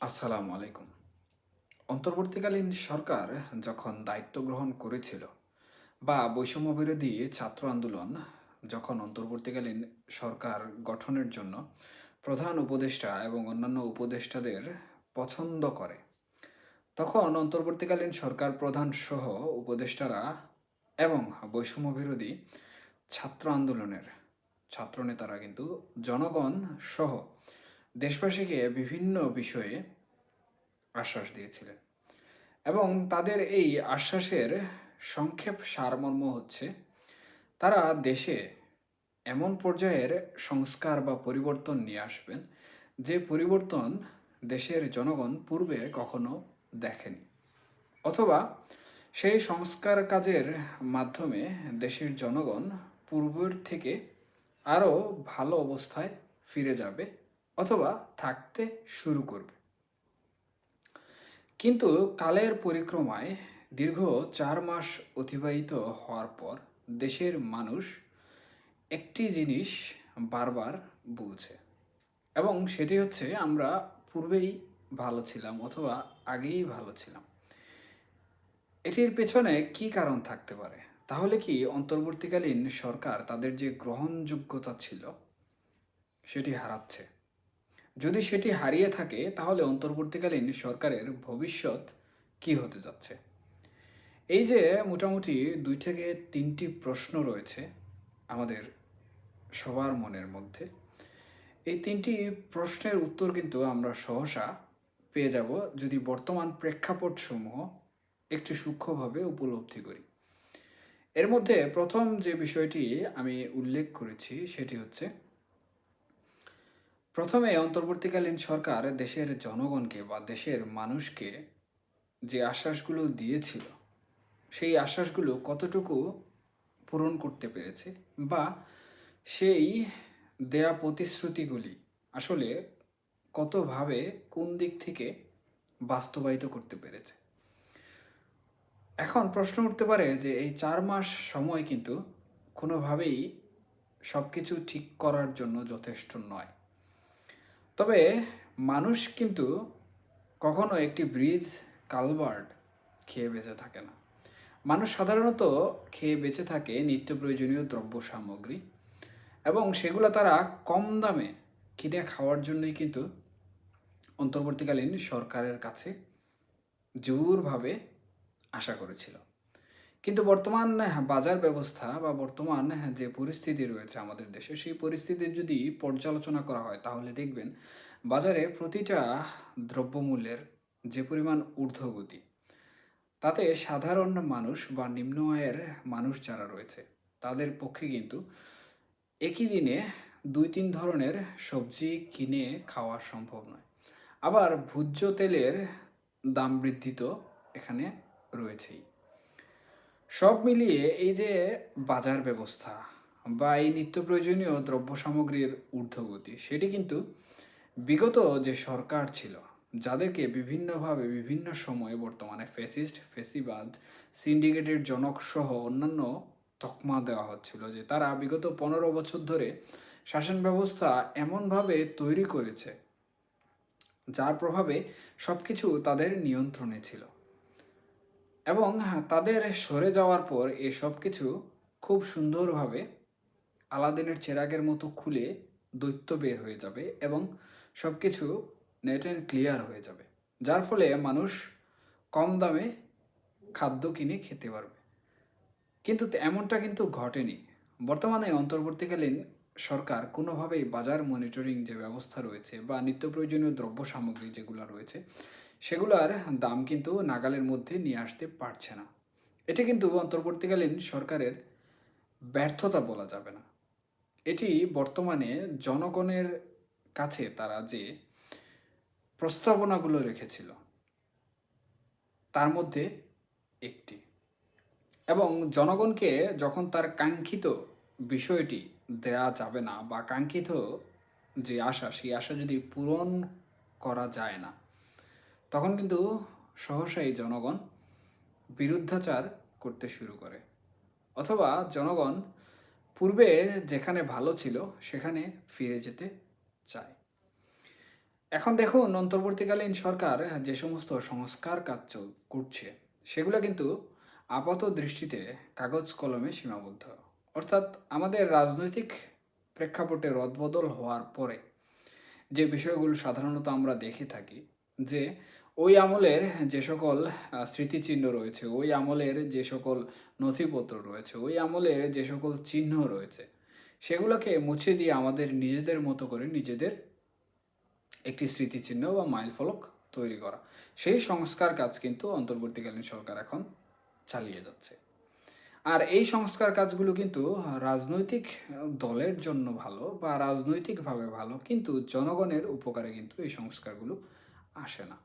আসসালামু আলাইকুম। অন্তর্বর্তীকালীন সরকার যখন দায়িত্ব গ্রহণ করেছিল বা বৈষম্য বিরোধী ছাত্র আন্দোলন যখন অন্তর্বর্তীকালীন সরকার গঠনের জন্য প্রধান উপদেষ্টা এবং অন্যান্য উপদেষ্টাদের পছন্দ করে, তখন অন্তর্বর্তীকালীন সরকার প্রধান সহ উপদেষ্টারা এবং বৈষম্য বিরোধী ছাত্র আন্দোলনের ছাত্রনেতারা কিন্তু জনগণ সহ দেশবাসীকে বিভিন্ন বিষয়ে আশ্বাস দিয়েছিলেন। এবং তাদের এই আশ্বাসের সংক্ষেপ সারমর্ম হচ্ছে, তারা দেশে এমন পর্যায়ের সংস্কার বা পরিবর্তন নিয়ে আসবেন, যে পরিবর্তন দেশের জনগণ পূর্বে কখনো দেখেনি। অথবা সেই সংস্কার কাজের মাধ্যমে দেশের জনগণ পূর্বের থেকে আরও ভালো অবস্থায় ফিরে যাবে অথবা থাকতে শুরু করবে। কিন্তু কালের পরিক্রমায় দীর্ঘ চার মাস অতিবাহিত হওয়ার পর দেশের মানুষ একটি জিনিস বারবার বলছে এবং সেটি হচ্ছে আমরা পূর্বেই ভালো ছিলাম অথবা আগেই ভালো ছিলাম। এটির পেছনে কি কারণ থাকতে পারে? তাহলে কি অন্তর্বর্তীকালীন সরকার তাদের যে গ্রহণযোগ্যতা ছিল সেটি হারাচ্ছে? যদি সেটি হারিয়ে থাকে, তাহলে অন্তর্বর্তীকালীন সরকারের ভবিষ্যৎ কি হতে যাচ্ছে? এই যে মোটামুটি দুই থেকে তিনটি প্রশ্ন রয়েছে আমাদের সবার মনের মধ্যে, এই তিনটি প্রশ্নের উত্তর কিন্তু আমরা সহসা পেয়ে যাব যদি বর্তমান প্রেক্ষাপট সমূহ একটু সূক্ষ্মভাবে উপলব্ধি করি। এর মধ্যে প্রথম যে বিষয়টি আমি উল্লেখ করেছি সেটি হচ্ছে প্রথমে অন্তর্বর্তীকালীন সরকার দেশের জনগণকে বা দেশের মানুষকে যে আশ্বাসগুলো দিয়েছিল, সেই আশ্বাসগুলো কতটুকু পূরণ করতে পেরেছে বা সেই দেয়া প্রতিশ্রুতিগুলি আসলে কতভাবে কোন দিক থেকে বাস্তবায়িত করতে পেরেছে? এখন প্রশ্ন উঠতে পারে যে এই চার মাস সময় কিন্তু কোনোভাবেই সব কিছু ঠিক করার জন্য যথেষ্ট নয়। তবে মানুষ কিন্তু কখনো একটি ব্রিজ কালভার্ট খেয়ে বেঁচে থাকে না। মানুষ সাধারণত খেয়ে বেঁচে থাকে নিত্য প্রয়োজনীয় দ্রব্য সামগ্রী এবং সেগুলো তারা কম দামে কিনে খাওয়ার জন্যই কিন্তু অন্তর্বর্তীকালীন সরকারের কাছে জোরভাবে আশা করেছিল। কিন্তু বর্তমান বাজার ব্যবস্থা বা বর্তমান যে পরিস্থিতি রয়েছে আমাদের দেশে, সেই পরিস্থিতির যদি পর্যালোচনা করা হয়, তাহলে দেখবেন বাজারে প্রতিটা দ্রব্যমূল্যের যে পরিমাণ ঊর্ধ্বগতি, তাতে সাধারণ মানুষ বা নিম্ন আয়ের মানুষ যারা রয়েছে, তাদের পক্ষে কিন্তু একই দিনে দুই তিন ধরনের সবজি কিনে খাওয়া সম্ভব নয়। আবার ভোজ্য তেলের দাম বৃদ্ধি তো এখানে রয়েছেই। সব মিলিয়ে এই যে বাজার ব্যবস্থা বা এই নিত্য প্রয়োজনীয় দ্রব্য সামগ্রীর ঊর্ধ্বগতি, সেটি কিন্তু বিগত যে সরকার ছিল, যাদেরকে বিভিন্নভাবে বিভিন্ন সময়ে বর্তমানে ফেসিস্ট ফেসিবাদ সিন্ডিকেটের জনক সহ অন্যান্য তকমা দেওয়া হচ্ছিল যে তারা বিগত পনেরো বছর ধরে শাসন ব্যবস্থা এমনভাবে তৈরি করেছে, যার প্রভাবে সব কিছু তাদের নিয়ন্ত্রণে ছিল। এবং তাদের সরে যাওয়ার পর এ সব কিছু খুব সুন্দরভাবে আলাদিনের চেরাগের মতো খুলে দৈত্য বের হয়ে যাবে এবং সব কিছু নেট অ্যান্ড ক্লিয়ার হয়ে যাবে। যার ফলে মানুষ কম দামে খাদ্য কিনে খেতে পারবে। কিন্তু এমনটা কিন্তু ঘটেনি। বর্তমানে অন্তর্বর্তীকালীন সরকার কোনোভাবেই বাজার মনিটরিং যে ব্যবস্থা রয়েছে বা নিত্য প্রয়োজনীয় দ্রব্য সামগ্রী যেগুলো রয়েছে সেগুলোর দাম কিন্তু নাগালের মধ্যে নিয়ে আসতে পারছে না। এটি কিন্তু অন্তর্বর্তীকালীন সরকারের ব্যর্থতা বলা যাবে না। এটি বর্তমানে জনগণের কাছে তারা যে প্রস্তাবনাগুলো রেখেছিল, তার মধ্যে একটি। এবং জনগণকে যখন তার কাঙ্ক্ষিত বিষয়টি দেয়া যাবে না বা কাঙ্ক্ষিত যে আশা, সেই আশা যদি পূরণ করা যায় না তখন কিন্তু সহসাই জনগণ বিরুদ্ধাচার করতে শুরু করে। অথবা জনগণ পূর্বে যেখানে ভালো ছিল সেখানে ফিরে যেতে চায়। এখন দেখুন, অন্তর্বর্তীকালীন সরকার যে সমস্ত সংস্কার কাজ করছে, সেগুলো কিন্তু আপাত দৃষ্টিতে কাগজ কলমে সীমাবদ্ধ। অর্থাৎ আমাদের রাজনৈতিক প্রেক্ষাপটে রদবদল হওয়ার পরে যে বিষয়গুলো সাধারণত আমরা দেখে থাকি, যে ওই আমলের যে সকল স্মৃতিচিহ্ন রয়েছে, ওই আমলের যে সকল নথিপত্র রয়েছে, ওই আমলের যে সকল চিহ্ন রয়েছে, সেগুলোকে মুছে দিয়ে আমাদের নিজেদের মতো করে নিজেদের একটি স্মৃতিচিহ্ন বা মাইলফলক তৈরি করা। সেই সংস্কার কাজ কিন্তু অন্তর্বর্তীকালীন সরকার এখন চালিয়ে যাচ্ছে। আর এই সংস্কার কাজগুলো কিন্তু রাজনৈতিক দলের জন্য ভালো বা রাজনৈতিকভাবে ভালো, কিন্তু জনগণের উপকারে কিন্তু এই সংস্কারগুলো আসে না।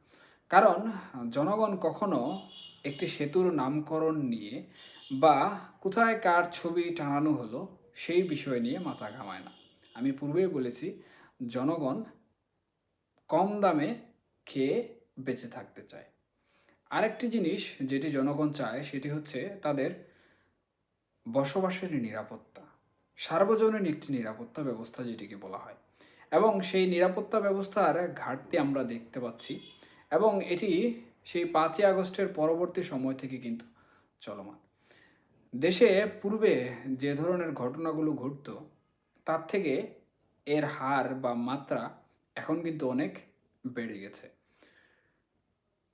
কারণ জনগণ কখনো একটি সেতুর নামকরণ নিয়ে বা কোথায় কার ছবি টানানো হলো সেই বিষয় নিয়ে মাথা ঘামায় না। আমি পূর্বেই বলেছি, জনগণ কম দামে খেয়ে বেঁচে থাকতে চায়। আরেকটি জিনিস যেটি জনগণ চায়, সেটি হচ্ছে তাদের বসবাসের নিরাপত্তা। সার্বজনীন একটি নিরাপত্তা ব্যবস্থা যেটিকে বলা হয়। এবং সেই নিরাপত্তা ব্যবস্থার ঘাটতি আমরা দেখতে পাচ্ছি। এবং এটি সেই পাঁচই আগস্টের পরবর্তী সময় থেকে কিন্তু চলমান। দেশে পূর্বে যে ধরনের ঘটনাগুলো ঘটতো, তার থেকে এর হার বা মাত্রা এখন কিন্তু অনেক বেড়ে গেছে।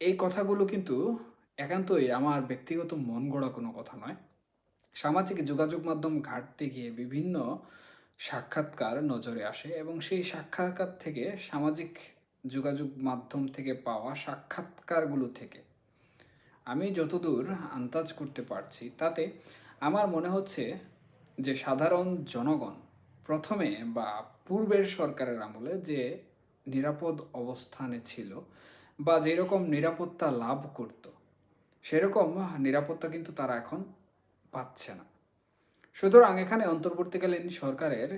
এই কথাগুলো কিন্তু একান্তই আমার ব্যক্তিগত মন গড়া কোনো কথা নয়। সামাজিক যোগাযোগ মাধ্যম ঘাটতে গিয়ে বিভিন্ন সাক্ষাৎকার নজরে আসে এবং সেই সাক্ষাৎকার থেকে সামাজিক যোগাযোগ মাধ্যম থেকে পাওয়া সাক্ষাৎকারগুলো থেকে। আমি যতদূর আন্দাজ করতে পারছি তাতে আমার মনে হচ্ছে যে সাধারণ জনগণ, প্রথমে বা পূর্বের সরকারের আমলে যে নিরাপদ অবস্থানে ছিল বা যেরকম নিরাপত্তা লাভ করত, সেরকম নিরাপত্তা কিন্তু তারা এখন পাচ্ছে না। সুতরাং এখানে অন্তর্বর্তীকালীন সরকারের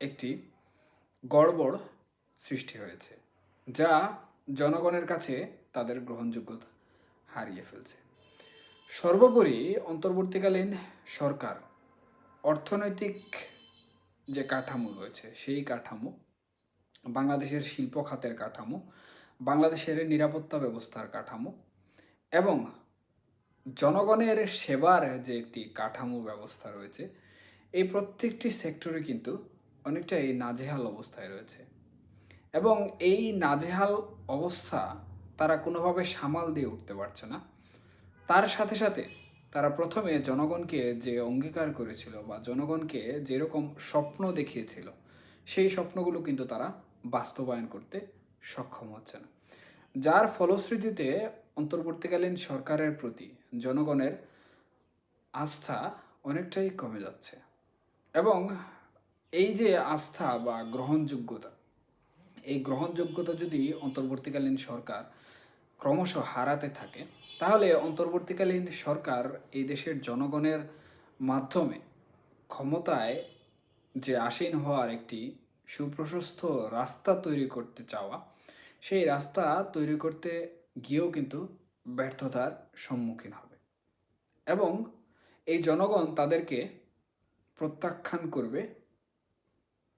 একটি গড়বড় সৃষ্টি হয়েছে। যা জনগণের কাছে তাদের গ্রহণযোগ্যতা হারিয়ে ফেলছে। সর্বোপরি অন্তর্বর্তীকালীন সরকার অর্থনৈতিক যে কাঠামো রয়েছে, সেই কাঠামো, বাংলাদেশের শিল্প খাতের কাঠামো, বাংলাদেশের নিরাপত্তা ব্যবস্থার কাঠামো এবং জনগণের সেবার যে একটি কাঠামো ব্যবস্থা রয়েছে, এই প্রত্যেকটি সেক্টরে কিন্তু অনেকটাই নাজেহাল অবস্থায় রয়েছে। এবং এই নাজেহাল অবস্থা তারা কোনোভাবে সামাল দিয়ে উঠতে পারছে না। তার সাথে সাথে তারা প্রথমে জনগণকে যে অঙ্গীকার করেছিল বা জনগণকে যেরকম স্বপ্ন দেখিয়েছিল, সেই স্বপ্নগুলো কিন্তু তারা বাস্তবায়ন করতে সক্ষম হচ্ছে না। যার ফলশ্রুতিতে অন্তর্বর্তীকালীন সরকারের প্রতি জনগণের আস্থা অনেকটাই কমে যাচ্ছে এবং এই যে আস্থা বা গ্রহণযোগ্যতা এই গ্রহণযোগ্যতা যদি অন্তর্বর্তীকালীন সরকার ক্রমশ হারাতে থাকে, তাহলে অন্তর্বর্তীকালীন সরকার এই দেশের জনগণের মাধ্যমে ক্ষমতায় যে আসীন হওয়ার একটি সুপ্রশস্ত রাস্তা তৈরি করতে চাওয়া, সেই রাস্তা তৈরি করতে গিয়েও কিন্তু ব্যর্থতার সম্মুখীন হবে। এবং এই জনগণ তাদেরকে প্রত্যাখ্যান করবে,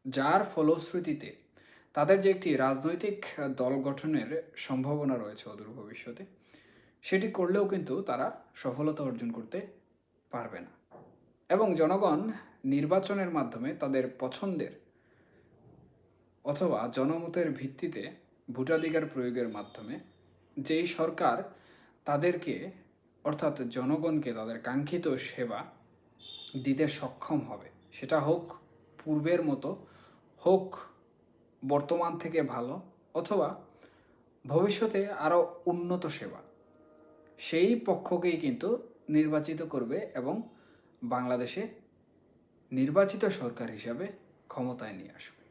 যার ফলশ্রুতিতে তাদের যে একটি রাজনৈতিক দল গঠনের সম্ভাবনা রয়েছে অদূর ভবিষ্যতে, সেটি করলেও কিন্তু তারা সফলতা অর্জন করতে পারবে না। এবং জনগণ নির্বাচনের মাধ্যমে তাদের পছন্দের অথবা জনমতের ভিত্তিতে ভোটাধিকার প্রয়োগের মাধ্যমে যেই সরকার তাদেরকে, অর্থাৎ জনগণকে তাদের কাঙ্ক্ষিত সেবা দিতে সক্ষম হবে, সেটা হোক পূর্বের মতো হোক বর্তমান থেকে ভালো অথবা ভবিষ্যতে আরও উন্নত সেবা। সেই পক্ষকেই কিন্তু নির্বাচিত করবে এবং বাংলাদেশে নির্বাচিত সরকার হিসাবে ক্ষমতায় নিয়ে আসবে।